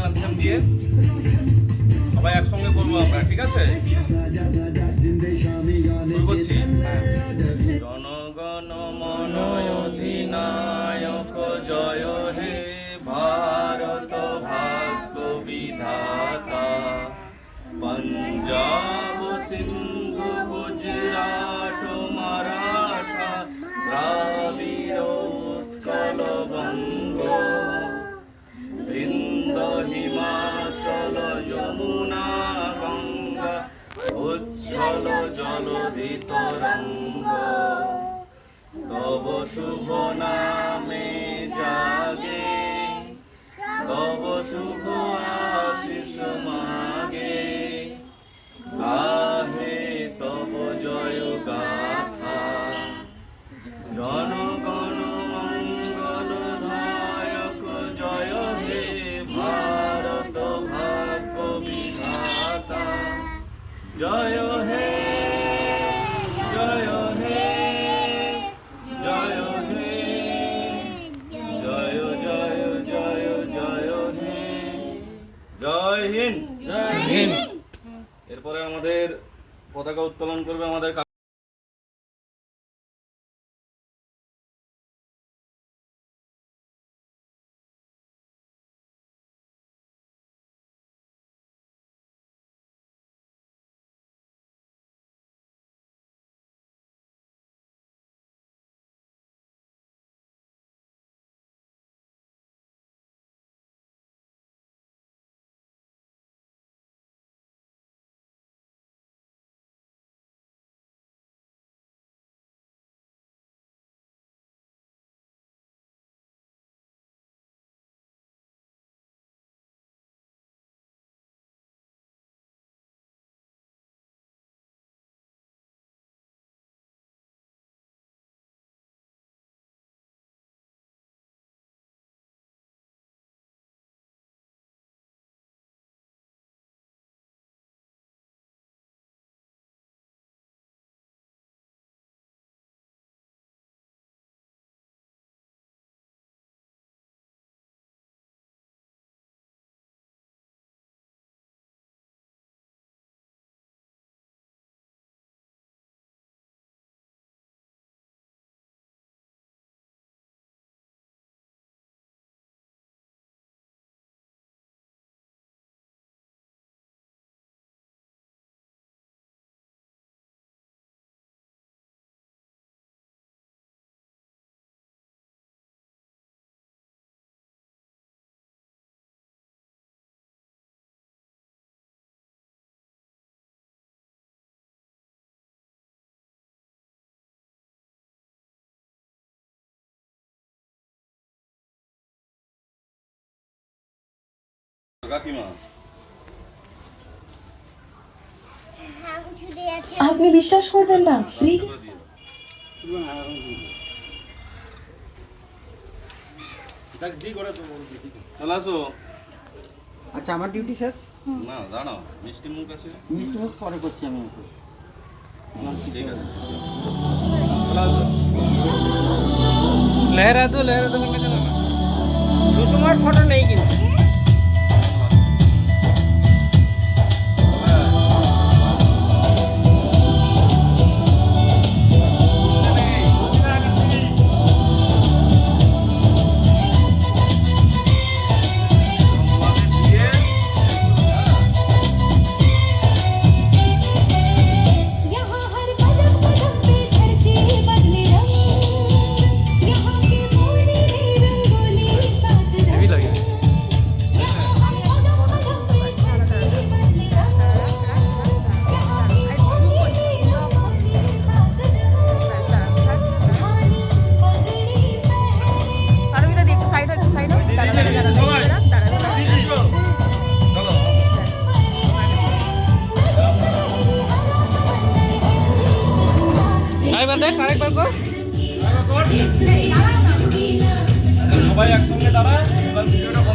Acceleration দিয়ে সবাই একসঙ্গে করব আমরা, ঠিক আছে? শুরু করছি। জয় হে ভারত, ভাগ্য বিধাতা। পঞ্জাব, সিন্ধু মারাঠা, দ্রাবিড়, উৎকল উচ্ছল রঙ্গ তব শুভ নামে জাগে তব শুভ আশিস জয় হিন্দ। জয় হিন্দ। এরপরে আমাদের পতাকা উত্তোলন করবে আমাদের কাকিমা। আপনি বিশ্বাস করবেন না ফ্রি। চলে আচ্ছা আমার ডিউটি শেষ? না দাঁড়াও মিষ্টি মুখ আছে। মিষ্টি মুখ পরে করছি আমি ঠিক আছে। লেহরা তো লেহরা তো সুষমার ফটো নেই কিন্তু। একসঙ্গে